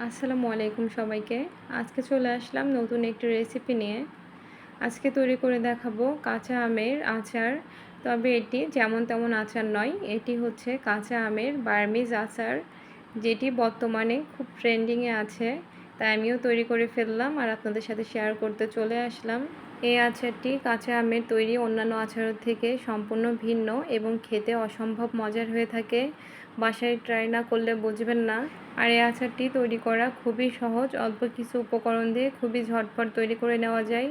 আসসালামু আলাইকুম সবাইকে। আজকে চলে আসলাম নতুন একটি রেসিপি নিয়ে। আজকে তৈরি করে দেখাবো কাঁচা আমের আচার। তবে এটি যেমন তেমন আচার নয়, এটি হচ্ছে কাঁচা আমের বার্মিজ আচার, যেটি বর্তমানে খুব ট্রেন্ডিংয়ে আছে। তাই আমিও তৈরি করে ফেললাম আর আপনাদের সাথে শেয়ার করতে চলে আসলাম। এই আচারটি কাঁচা আমের তৈরি অন্যান্য আচারের থেকে সম্পূর্ণ ভিন্ন এবং খেতে অসম্ভব মজার হয়ে থাকে। বাসায় ট্রাই না করলে বুঝবেন না। আর এই আচারটি তৈরি করা খুবই সহজ, অল্প কিছু উপকরণ দিয়ে খুবই ঝটপট তৈরি করে নেওয়া যায়।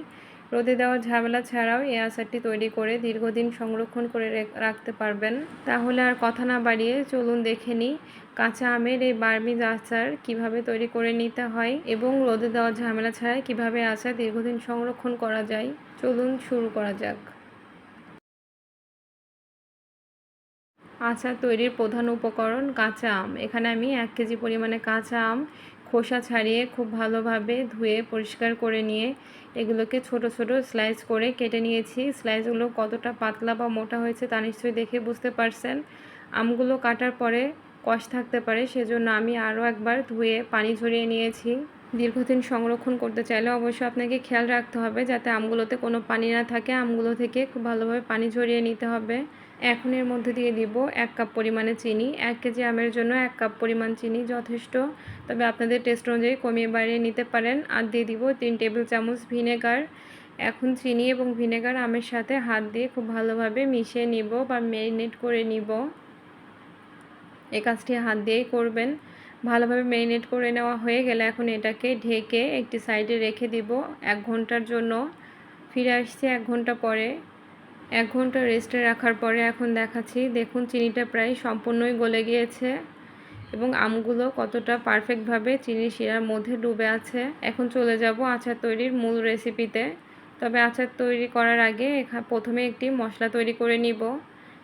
রোদে দেওয়ার ঝামেলা ছাড়াও এই আচারটি তৈরি করে দীর্ঘদিন সংরক্ষণ করে রাখতে পারবেন। তাহলে আর কথা না বাড়িয়ে চলুন দেখে নিই কাঁচা আমের এই বার্মিজ আচার কীভাবে তৈরি করে নিতে হয় এবং রোদে দেওয়ার ঝামেলা ছাড়াই কীভাবে আচার দীর্ঘদিন সংরক্ষণ করা যায়। চলুন শুরু করা যাক। আচার তৈরির প্রধান উপকরণ কাঁচা আম। এখানে আমি এক কেজি পরিমাণে কাঁচা আম খোসা ছাড়িয়ে খুব ভালোভাবে ধুয়ে পরিষ্কার করে নিয়ে এগুলোকে ছোট ছোট স্লাইস করে কেটে নিয়েছি। স্লাইসগুলো কতটা পাতলা বা মোটা হয়েছে তা নিশ্চয়ই দেখে বুঝতে পারছেন। আমগুলো কাটার পরে কষ থাকতে পারে, সেজন্য আমি আরও একবার ধুয়ে পানি ঝরিয়ে নিয়েছি। দীর্ঘদিন সংরক্ষণ করতে চাইলে অবশ্যই আপনাকে খেয়াল রাখতে হবে যাতে আমগুলোতে কোনো পানি না থাকে। আমগুলো থেকে খুব ভালোভাবে পানি ঝরিয়ে নিতে হবে। এখন এর মধ্যে দিয়ে দিব এক কাপ পরিমাণে চিনি, এক কেজি আমের জন্য এক কাপ পরিমাণ চিনি যথেষ্ট। তবে আপনাদের টেস্ট অনুযায়ী কমিয়ে বাড়িয়ে নিতে পারেন। আর দিয়ে দিব তিন টেবিল চামচ ভিনেগার। এখন চিনি এবং ভিনেগার আমের সাথে হাত দিয়ে খুব ভালোভাবে মিশিয়ে নিব বা ম্যারিনেট করে নিব। এই কাজটি হাত দিয়েই করবেন। ভালোভাবে ম্যারিনেট করে নেওয়া হয়ে গেলে এখন এটাকে ঢেকে একটি সাইডে রেখে দিব এক ঘণ্টার জন্য। ফিরে আসছি এক ঘণ্টা পরে। এক ঘণ্টা রেস্টে রাখার পরে এখন দেখাচ্ছি, দেখুন চিনিটা প্রায় সম্পূর্ণই গলে গিয়েছে এবং আমগুলো কতটা পারফেক্টভাবে চিনি শিরার মধ্যে ডুবে আছে। এখন চলে যাব আচার তৈরির মূল রেসিপিতে তবে আচার তৈরি করার আগে প্রথমে একটি মশলা তৈরি করে নিব।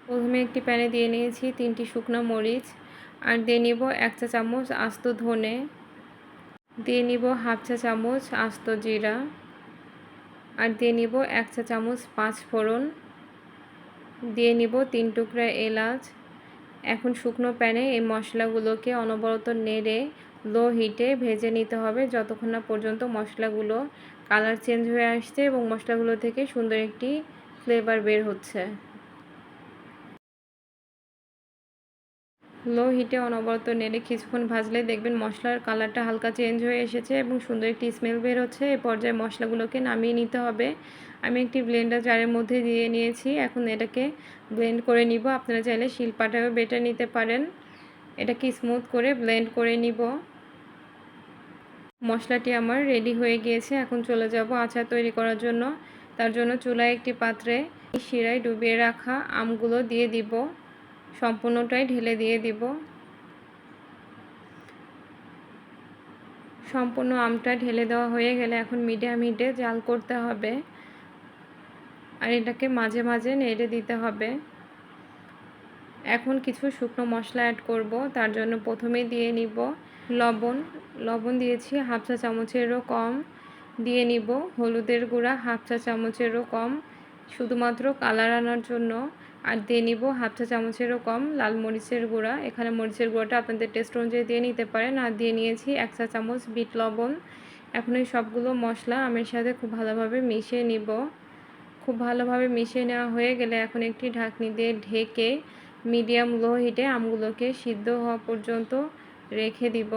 প্রথমে একটি প্যানে দিয়ে নিয়েছি তিনটি শুকনো মরিচ আর দিয়ে নিব এক চা চামচ আস্ত ধনে। দিয়ে নিব হাফ চা চামচ আস্ত জিরা। আর দিয়ে নিব এক চা চামচ পাঁচ ফোড়ন দিয়ে নিব তিন টুকরা এলাচ। এখন শুকনো প্যানে এই মশলাগুলোকে অনবরত নেড়ে, লো হিটে ভেজে নিতে হবে। যতক্ষণ না পর্যন্ত মশলাগুলো কালার চেঞ্জ হয়ে আসছে এবং মশলাগুলো থেকে সুন্দর একটি ফ্লেভার বের হচ্ছে। লো হিটে অনবরত নেড়ে কিছুক্ষণ ভাজলে দেখবেন মশলার কালারটা হালকা চেঞ্জ হয়ে এসেছে এবং সুন্দর একটি স্মেল বের হচ্ছে। এই পর্যায়ে মশলাগুলোকে নামিয়ে নিতে হবে। আমি একটি ব্লেন্ডার জারের মধ্যে দিয়ে নিয়েছি। এখন এটাকে ব্লেন্ড করে নিব। আপনারা চাইলে শিলপাটাও বেটে নিতে পারেন। এটাকে স্মুথ করে ব্লেন্ড করে নিব। মশলাটি আমার রেডি হয়ে গিয়েছে। এখন চলে যাব আচার তৈরি করার জন্য। তার জন্য চুলায় একটি পাত্রে শিরায় ডুবিয়ে রাখা আমগুলো দিয়ে দিব। সম্পূর্ণটাই ঢেলে দিয়ে দিব। সম্পূর্ণ আমটা ঢেলে দেওয়া হয়ে গেলে এখন মিডিয়াম হিটে জাল করতে হবে। আর এটাকে মাঝে মাঝে নেড়ে দিতে হবে। এখন কিছু শুকনো মশলা অ্যাড করব, তার জন্য প্রথমে দিয়ে নিব লবণ। লবণ দিয়েছি হাফ চা চামচেরও কম। দিয়ে নিব হলুদের গুঁড়া হাফ চা চামচেরও কম। শুধুমাত্র কালার আনার জন্য। আর দিয়ে নিব হাফ চা চামচেরও কম লাল মরিচের গুঁড়া। এখানে মরিচের গুঁড়াটা আপনাদের টেস্ট অনুযায়ী দিয়ে নিতে পারেন। আর দিয়ে নিয়েছি এক চা চামচ বিট লবণ। এখন এই সবগুলো মশলা আমের সাথে খুব ভালোভাবে মিশিয়ে নিব। খুব ভালোভাবে মিশিয়ে নেওয়া হয়ে গেলে এখন একটি ঢাকনি দিয়ে ঢেকে মিডিয়াম লো হিটে আমগুলোকে সিদ্ধ হওয়া পর্যন্ত রেখে দিব।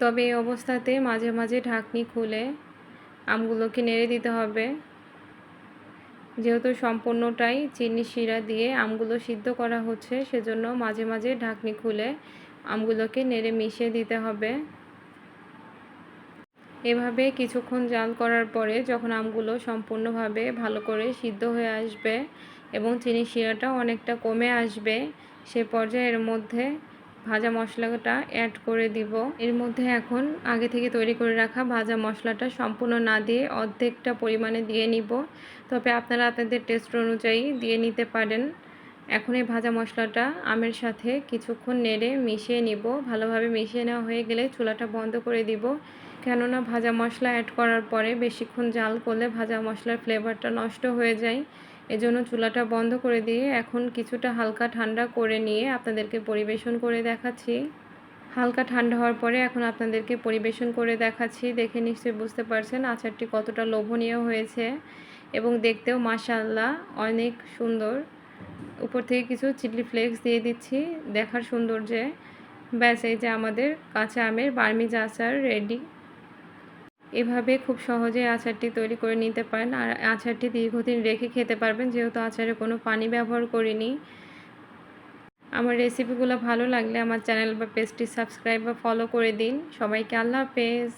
তবে এই অবস্থাতে মাঝে মাঝে ঢাকনি খুলে আমগুলোকে নেড়ে দিতে হবে। যেহেতু সম্পূর্ণটাই চিনি শিরা দিয়ে আমগুলো সিদ্ধ করা হচ্ছে, সেজন্য মাঝে মাঝে ঢাকনি খুলে আমগুলোকে নেড়ে মিশিয়ে দিতে হবে। এভাবে কিছুক্ষণ জাল করার পরে যখন আমগুলো সম্পূর্ণভাবে ভালো করে সিদ্ধ হয়ে আসবে এবং চিনি শিরাটা অনেকটা কমে আসবে, সে পর্যায়ে এর মধ্যে ভাজা মশলাটা অ্যাড করে দিব। এর মধ্যে এখন আগে থেকে তৈরি করে রাখা ভাজা মশলাটা সম্পূর্ণ না দিয়ে অর্ধেকটা পরিমাণে দিয়ে নিব। তবে আপনারা আপনাদের টেস্ট অনুযায়ী দিয়ে নিতে পারেন। এখন এই ভাজা মশলাটা আমের সাথে কিছুক্ষণ নেড়ে মিশিয়ে নিব। ভালোভাবে মিশিয়ে নেওয়া হয়ে গেলে চুলাটা বন্ধ করে দিব। কেননা ভাজা মশলা অ্যাড করার পরে বেশিক্ষণ জাল করলে ভাজা মশলার ফ্লেভারটা নষ্ট হয়ে যায়। এজন্য চুলাটা বন্ধ করে দিয়ে এখন কিছুটা হালকা ঠান্ডা করে নিয়ে আপনাদেরকে পরিবেশন করে দেখাচ্ছি। হালকা ঠান্ডা হওয়ার পরে এখন আপনাদেরকে পরিবেশন করে দেখাচ্ছি। দেখে নিশ্চয়ই বুঝতে পারছেন আচারটি কতটা লোভনীয় হয়েছে এবং দেখতেও মাশাআল্লাহ অনেক সুন্দর। উপর থেকে কিছু চিলি ফ্লেক্স দিয়ে দিচ্ছি দেখার সৌন্দর্যে। ব্যাস, এই যে আমাদের কাঁচা আমের বার্মিজ আচার রেডি। এভাবে খুব সহজে আচারটি তৈরি করে নিতে পারেন। আর আচারটি দীর্ঘদিন রেখে খেতে পারবেন, যেহেতু আচারে কোনো পানি ব্যবহার করিনি। আমার রেসিপিগুলো ভালো লাগলে আমার চ্যানেল বা পেজটি সাবস্ক্রাইব বা ফলো করে দিন। সবাইকে আল্লাহ হাফেজ।